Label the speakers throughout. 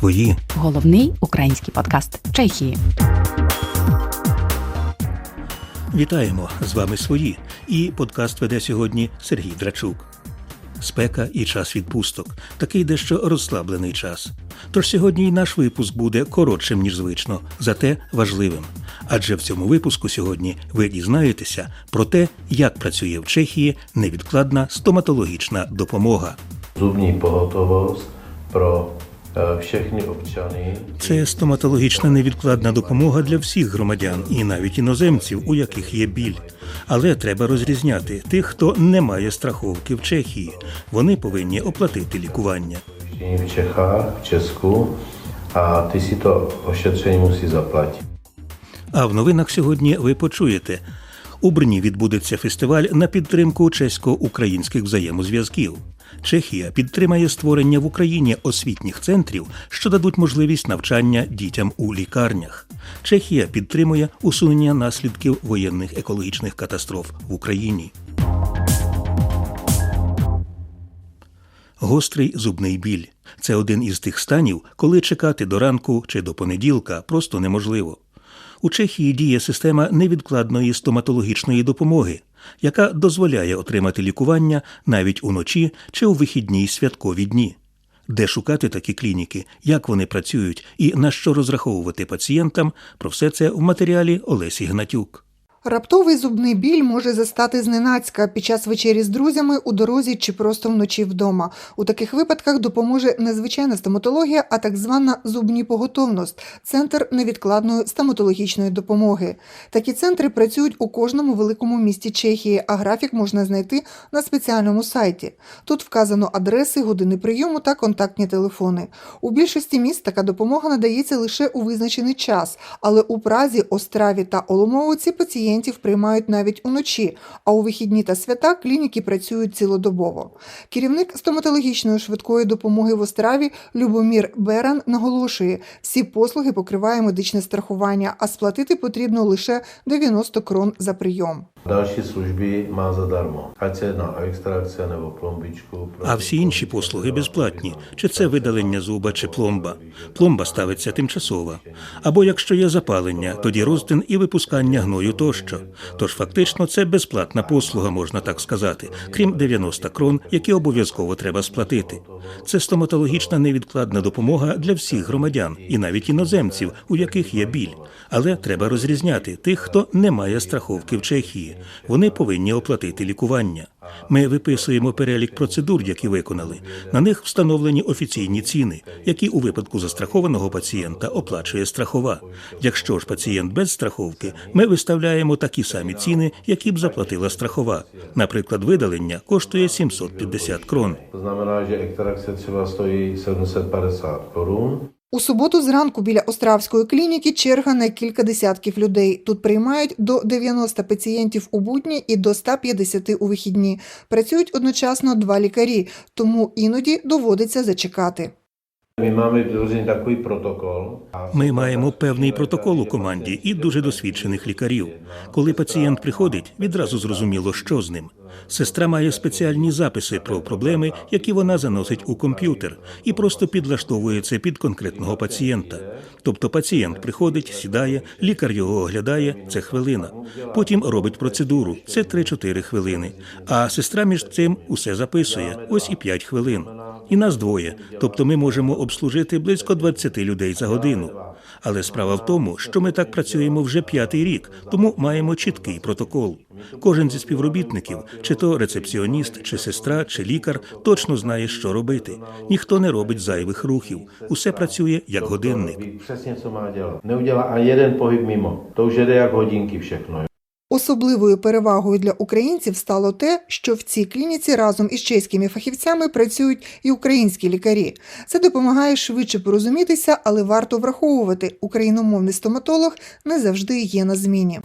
Speaker 1: свої.
Speaker 2: Головний український подкаст Чехії.
Speaker 1: Вітаємо з вами свої. І подкаст веде сьогодні Сергій Драчук. Спека і час відпусток такий дещо розслаблений час. Тож сьогодні і наш випуск буде коротшим, ніж звично, зате важливим. Адже в цьому випуску сьогодні ви дізнаєтеся про те, як працює в Чехії невідкладна стоматологічна допомога.
Speaker 3: zubní pohotovost pro eh, všechny občany.
Speaker 1: Це стоматологічна невідкладна допомога для всіх громадян і навіть іноземців, у яких є біль. Але треба розрізняти тих, хто не має страховки в Чехії. Вони повинні оплатити лікування.
Speaker 3: V Čechách, v Česku a ty si to ošetření musí.
Speaker 1: А в новинах сьогодні ви почуєте. У Брні відбудеться фестиваль на підтримку чесько-українських взаємозв'язків. Чехія підтримає створення в Україні освітніх центрів, що дадуть можливість навчання дітям у лікарнях. Чехія підтримує усунення наслідків воєнних екологічних катастроф в Україні. Гострий зубний біль це один із тих станів, коли чекати до ранку чи до понеділка просто неможливо. У Чехії діє система невідкладної стоматологічної допомоги, яка дозволяє отримати лікування навіть уночі чи у вихідні святкові дні. Де шукати такі клініки, як вони працюють і на що розраховувати пацієнтам, про все це в матеріалі Олесі Гнатюк.
Speaker 4: Раптовий зубний біль може застати зненацька під час вечері з друзями у дорозі чи просто вночі вдома. У таких випадках допоможе не звичайна стоматологія, а так звана зубні поготовність – центр невідкладної стоматологічної допомоги. Такі центри працюють у кожному великому місті Чехії, а графік можна знайти на спеціальному сайті. Тут вказано адреси, години прийому та контактні телефони. У більшості міст така допомога надається лише у визначений час, але у Празі, Остраві та Оломовиці пацієнтів приймають навіть уночі, а у вихідні та свята клініки працюють цілодобово. Керівник стоматологічної швидкої допомоги в Остраві Любомір Беран наголошує, всі послуги покриває медичне страхування, а сплатити потрібно лише 90 крон за прийом.
Speaker 3: Další služby má zadarmo. Ať se jedná o extrakce nebo plombičku.
Speaker 1: А всі інші послуги безплатні, чи це видалення зуба, чи пломба. Пломба ставиться тимчасова. Або якщо є запалення, тоді роздин і випускання гною тощо. Тож фактично це безплатна послуга, можна так сказати, крім 90 крон, які обов'язково треба сплатити. Це стоматологічна невідкладна допомога для всіх громадян і навіть іноземців, у яких є біль. Але треба розрізняти тих, хто не має страховки в Чехії. Вони повинні оплатити лікування. Ми виписуємо перелік процедур, які виконали. На них встановлені офіційні ціни, які у випадку застрахованого пацієнта оплачує страхова. Якщо ж пацієнт без страховки, ми виставляємо такі самі ціни, які б заплатила страхова. Наприклад, видалення коштує 750 крон.
Speaker 3: Znamená, že extrakce třeba stojí 750 korun.
Speaker 4: У суботу зранку біля Остравської клініки черга на кілька десятків людей. Тут приймають до 90 пацієнтів у будні і до 150 у вихідні. Працюють одночасно два лікарі, тому іноді доводиться зачекати.
Speaker 1: Ми маємо певний протокол у команді і дуже досвідчених лікарів. Коли пацієнт приходить, відразу зрозуміло, що з ним. Сестра має спеціальні записи про проблеми, які вона заносить у комп'ютер, і просто підлаштовує це під конкретного пацієнта. Тобто пацієнт приходить, сідає, лікар його оглядає, це хвилина. Потім робить процедуру, це 3-4 хвилини. А сестра між цим усе записує, ось і 5 хвилин. І нас двоє, тобто ми можемо обслужити близько 20 людей за годину. Але справа в тому, що ми так працюємо вже п'ятий рік, тому маємо чіткий протокол. Кожен зі співробітників, чи то рецепціоніст, чи сестра, чи лікар, точно знає, що робити. Ніхто не робить зайвих рухів. Усе працює як годинник.
Speaker 3: Ví přesně, co má dělat. Neudělá ani jeden pohyb mimo. To
Speaker 4: Особливою перевагою для українців стало те, що в цій клініці разом із чеськими фахівцями працюють і українські лікарі. Це допомагає швидше порозумітися, але варто враховувати, україномовний стоматолог не завжди є на зміні.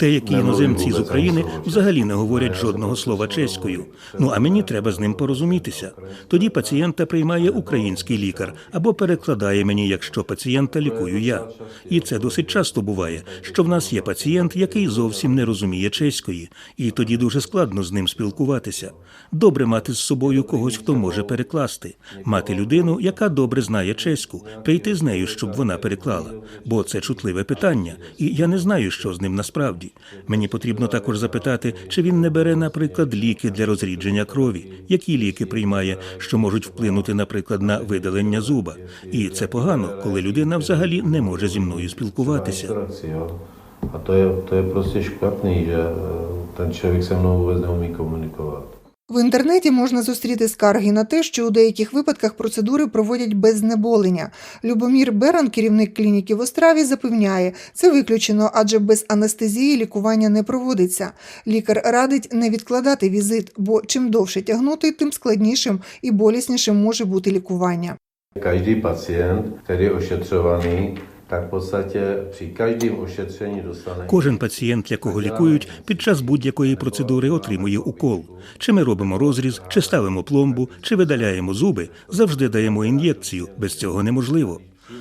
Speaker 1: Деякі
Speaker 3: nemluví
Speaker 1: іноземці з України взагалі не говорять жодного слова чеською. Ну а мені треба з ним порозумітися. Тоді пацієнта приймає український лікар або перекладає мені, якщо пацієнта лікую я. І це досить часто буває, що в нас є пацієнт, який зовсім не розуміє чеської, і тоді дуже складно з ним спілкуватися. Добре мати з собою когось, хто може перекласти, мати людину, яка добре знає чеську, прийти з нею, щоб вона переклала. Бо це чутливе питання, і я не знаю, що з ним насправді. Мені потрібно також запитати, чи він не бере, наприклад, ліки для розрідження крові, які ліки приймає, що можуть вплинути, наприклад, на видалення зуба. І це погано, коли людина взагалі не може зі мною спілкуватися.
Speaker 3: A to je, to je prostě špatný, že eh, ten člověk se mnou vůbec neumí komunikovat.
Speaker 4: В інтернеті можна зустріти скарги на те, що у деяких випадках процедури проводять без знеболення. Любомір Беран, керівник клініки в Остраві, запевняє, це виключено, адже без анестезії лікування не проводиться. Лікар радить не відкладати візит, бо чим довше тягнути, тим складнішим і боліснішим може бути лікування.
Speaker 3: Každý pacient, který je tak v podstatě při každém ošetření dostane
Speaker 1: Кожен пацієнт, якого лікують, під час будь-якої процедури отримує укол. Чи ми робимо розріз, чи ставимо пломбу, чи видаляємо зуби, завжди даємо ін'єкцію. Без цього неможливо.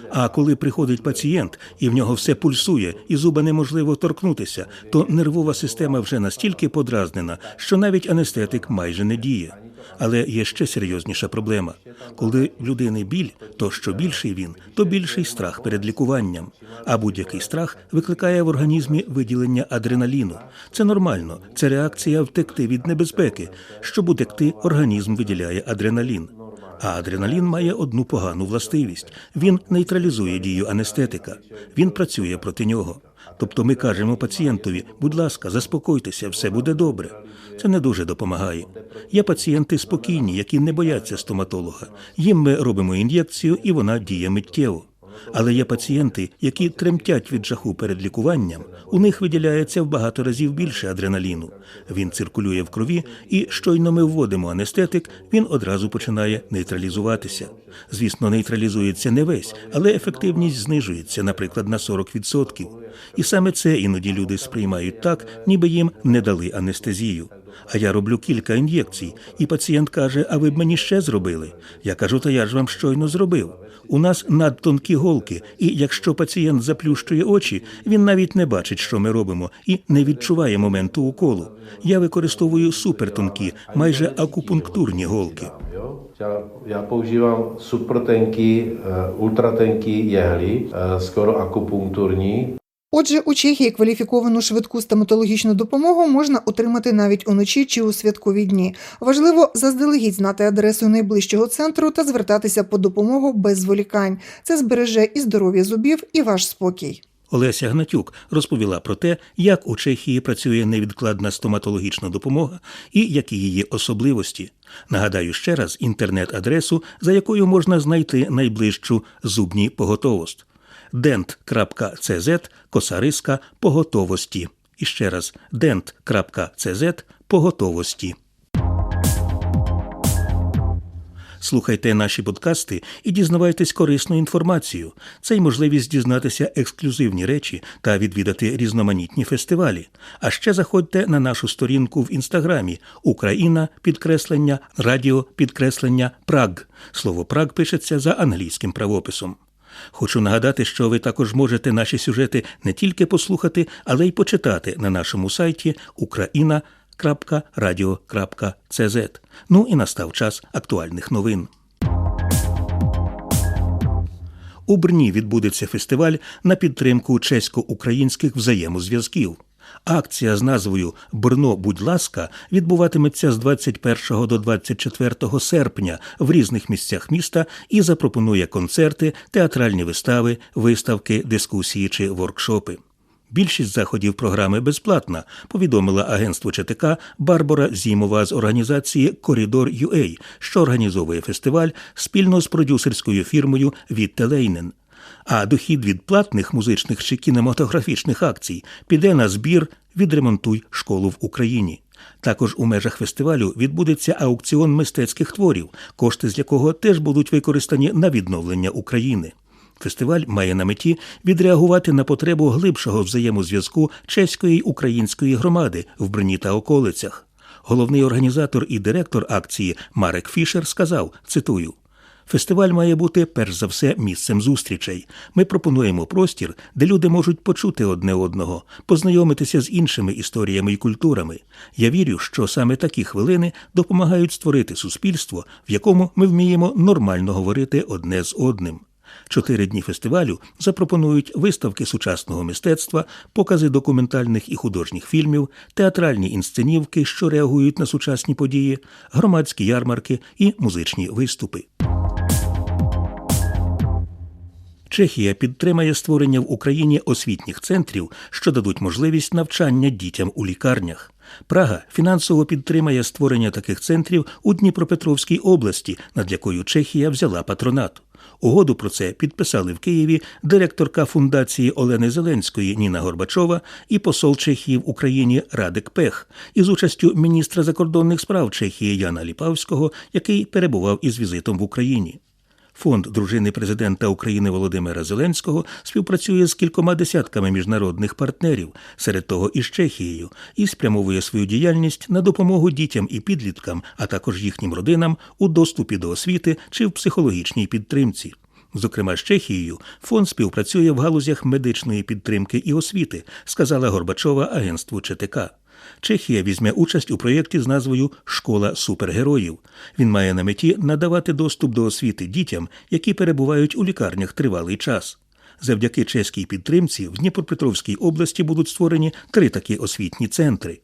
Speaker 1: А коли приходить пацієнт і в нього все пульсує, і зуба неможливо торкнутися, то нервова система вже настільки подразнена, що навіть анестетик майже не діє. Але є ще серйозніша проблема. Коли в людини біль, то що більший він, то більший страх перед лікуванням. А будь-який страх викликає в організмі виділення адреналіну. Це нормально, це реакція втекти від небезпеки. Щоб утекти, організм виділяє адреналін. А адреналін має одну погану властивість: він нейтралізує дію анестетика, він працює проти нього. Тобто ми кажемо пацієнтові, будь ласка, заспокойтеся, все буде добре. Це не дуже допомагає. Є пацієнти спокійні, які не бояться стоматолога. Їм ми робимо ін'єкцію, і вона діє миттєво. Але є пацієнти, які тремтять від жаху перед лікуванням. У них виділяється в багато разів більше адреналіну. Він циркулює в крові, і щойно ми вводимо анестетик, він одразу починає нейтралізуватися. Звісно, нейтралізується не весь, але ефективність знижується, наприклад, на 40%. І саме це іноді люди сприймають так, ніби їм не дали анестезію. А я роблю кілька ін'єкцій, і пацієнт каже: А ви б мені ще зробили? Я кажу, та я ж вам щойно зробив. У нас надтонкі голки, і якщо пацієнт заплющує очі, він навіть не бачить, що ми робимо, і не відчуває моменту уколу. Я використовую супертонкі, майже акупунктурні голки.
Speaker 3: Я Já, супертонкі, ультратонкі єглі, скоро ultratenký
Speaker 4: Отже, у Чехії кваліфіковану швидку стоматологічну допомогу можна отримати навіть уночі чи у святкові дні. Важливо заздалегідь знати адресу найближчого центру та звертатися по допомогу без зволікань. Це збереже і здоров'я зубів, і ваш спокій.
Speaker 1: Олеся Гнатюк розповіла про те, як у Чехії працює невідкладна стоматологічна допомога і які її особливості. Нагадаю ще раз інтернет-адресу, за якою можна знайти найближчу зубні поготовость dent.cz косариска поготовості. І ще раз dent.cz поготовості. Слухайте наші подкасти і дізнавайтесь корисну інформацію. Це й можливість дізнатися ексклюзивні речі та відвідати різноманітні фестивалі. А ще заходьте на нашу сторінку в інстаграмі Україна підкреслення Радіо підкреслення Праг. Слово Праг пишеться за англійським правописом. Хочу нагадати, що ви також можете наші сюжети не тільки послухати, але й почитати на нашому сайті ukraina.radio.cz. Ну і настав час актуальних новин. У Брні відбудеться фестиваль на підтримку чесько-українських взаємозв'язків. Акція з назвою Брно, будь ласка, відбуватиметься з 21 до 24 серпня в різних місцях міста і запропонує концерти, театральні вистави, виставки, дискусії чи воркшопи. Більшість заходів програми безплатна, повідомила агентство ЧТК Барбара Зімова з організації Коридор UA, що організовує фестиваль спільно з продюсерською фірмою Віттелейнен. А дохід від платних музичних чи кінематографічних акцій піде на збір Відремонтуй школу в Україні. Також у межах фестивалю відбудеться аукціон мистецьких творів, кошти з якого теж будуть використані на відновлення України. Фестиваль має на меті відреагувати на потребу глибшого взаємозв'язку чеської української громади в Брні та околицях. Головний організатор і директор акції Марек Фішер сказав: цитую. Фестиваль має бути перш за все місцем зустрічей. Ми пропонуємо простір, де люди можуть почути одне одного, познайомитися з іншими історіями і культурами. Я вірю, що саме такі хвилини допомагають створити суспільство, в якому ми вміємо нормально говорити одне з одним. Чотири дні фестивалю запропонують виставки сучасного мистецтва, покази документальних і художніх фільмів, театральні інсценівки, що реагують на сучасні події, громадські ярмарки і музичні виступи. Чехія підтримає створення в Україні освітніх центрів, що дадуть можливість навчання дітям у лікарнях. Прага фінансово підтримає створення таких центрів у Дніпропетровській області, над якою Чехія взяла патронат. Угоду про це підписали в Києві директорка фундації Олени Зеленської Ніна Горбачова і посол Чехії в Україні Радик Пех із участю міністра закордонних справ Чехії Яна Ліпавського, який перебував із візитом в Україні. Фонд дружини президента України Володимира Зеленського співпрацює з кількома десятками міжнародних партнерів, серед того і з Чехією, і спрямовує свою діяльність на допомогу дітям і підліткам, а також їхнім родинам у доступі до освіти чи в психологічній підтримці. Зокрема, з Чехією фонд співпрацює в галузях медичної підтримки і освіти, сказала Горбачова агентству ЧТК. Чехія візьме участь у проєкті з назвою Школа супергероїв. Він має на меті надавати доступ до освіти дітям, які перебувають у лікарнях тривалий час. Завдяки чеській підтримці в Дніпропетровській області будуть створені три такі освітні центри.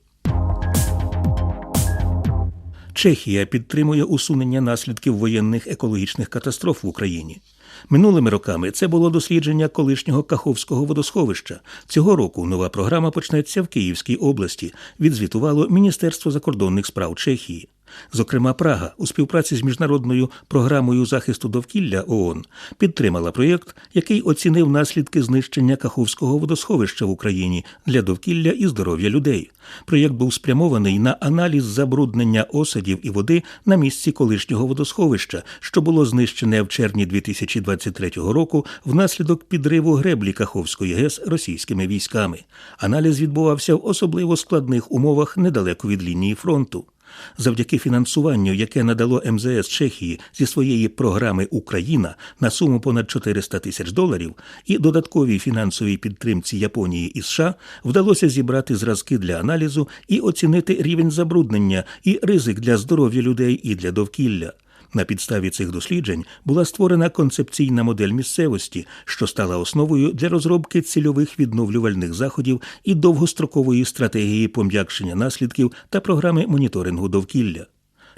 Speaker 1: Чехія підтримує усунення наслідків воєнних екологічних катастроф в Україні. Минулими роками це було дослідження колишнього Каховського водосховища. Цього року нова програма почнеться в Київській області. Відзвітувало Міністерство закордонних справ Чехії. Зокрема, Прага у співпраці з міжнародною програмою захисту довкілля ООН підтримала проєкт, який оцінив наслідки знищення Каховського водосховища в Україні для довкілля і здоров'я людей. Проєкт був спрямований на аналіз забруднення осадів і води на місці колишнього водосховища, що було знищене в червні 2023 року внаслідок підриву греблі Каховської ГЕС російськими військами. Аналіз відбувався в особливо складних умовах недалеко від лінії фронту. Завдяки фінансуванню, яке надало МЗС Чехії зі своєї програми Україна на суму понад 400 тисяч доларів і додатковій фінансовій підтримці Японії і США, вдалося зібрати зразки для аналізу і оцінити рівень забруднення і ризик для здоров'я людей і для довкілля. На підставі цих досліджень була створена концепційна модель місцевості, що стала основою для розробки цільових відновлювальних заходів і довгострокової стратегії пом'якшення наслідків та програми моніторингу довкілля.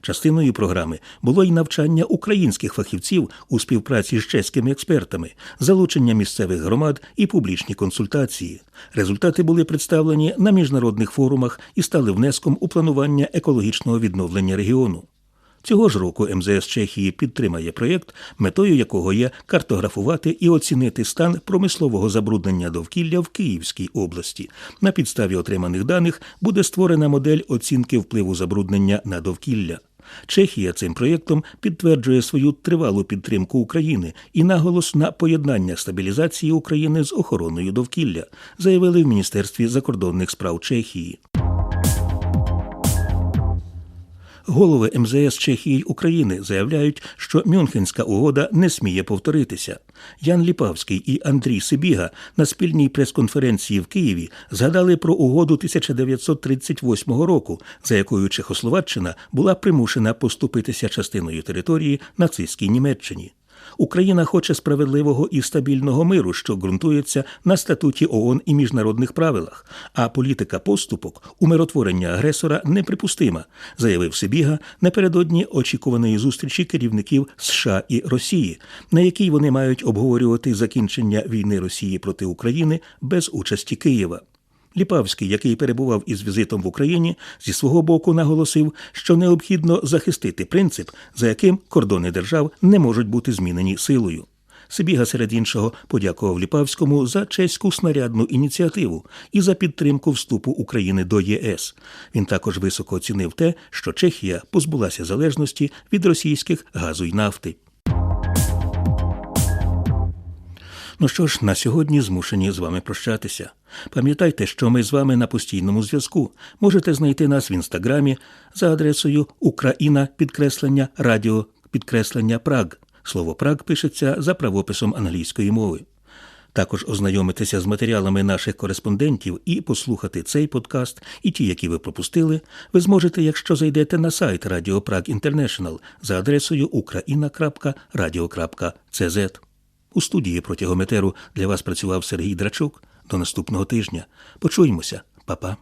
Speaker 1: Частиною програми було й навчання українських фахівців у співпраці з чеськими експертами, залучення місцевих громад і публічні консультації. Результати були представлені на міжнародних форумах і стали внеском у планування екологічного відновлення регіону. Цього ж року МЗС Чехії підтримає проєкт, метою якого є картографувати і оцінити стан промислового забруднення довкілля в Київській області. На підставі отриманих даних буде створена модель оцінки впливу забруднення на довкілля. Чехія цим проєктом підтверджує свою тривалу підтримку України і наголос на поєднання стабілізації України з охороною довкілля, заявили в Міністерстві закордонних справ Чехії. Голови МЗС Чехії й України заявляють, що Мюнхенська угода не сміє повторитися. Ян Ліпавський і Андрій Сибіга на спільній прес-конференції в Києві згадали про угоду 1938 року, за якою Чехословаччина була примушена поступитися частиною території нацистській Німеччині. Україна хоче справедливого і стабільного миру, що ґрунтується на статуті ООН і міжнародних правилах. А політика поступок умиротворення агресора неприпустима, заявив Сибіга напередодні очікуваної зустрічі керівників США і Росії, на якій вони мають обговорювати закінчення війни Росії проти України без участі Києва. Ліпавський, який перебував із візитом в Україні, зі свого боку наголосив, що необхідно захистити принцип, за яким кордони держав не можуть бути змінені силою. Сибіга, серед іншого, подякував Ліпавському за чеську снарядну ініціативу і за підтримку вступу України до ЄС. Він також високо оцінив те, що Чехія позбулася залежності від російських газу й нафти. Ну що ж, на сьогодні змушені з вами прощатися. Пам'ятайте, що ми з вами на постійному зв'язку. Можете знайти нас в інстаграмі за адресою Україна підкреслення Радіо підкреслення Праг. Слово Праг пишеться за правописом англійської мови. Також ознайомитися з матеріалами наших кореспондентів і послухати цей подкаст і ті, які ви пропустили, ви зможете, якщо зайдете на сайт Радіо Праг Інтернешнл за адресою ukraina.radio.cz. У студії протягом етеру для вас працював Сергій Драчук. До наступного тижня. Почуємося, Па-па.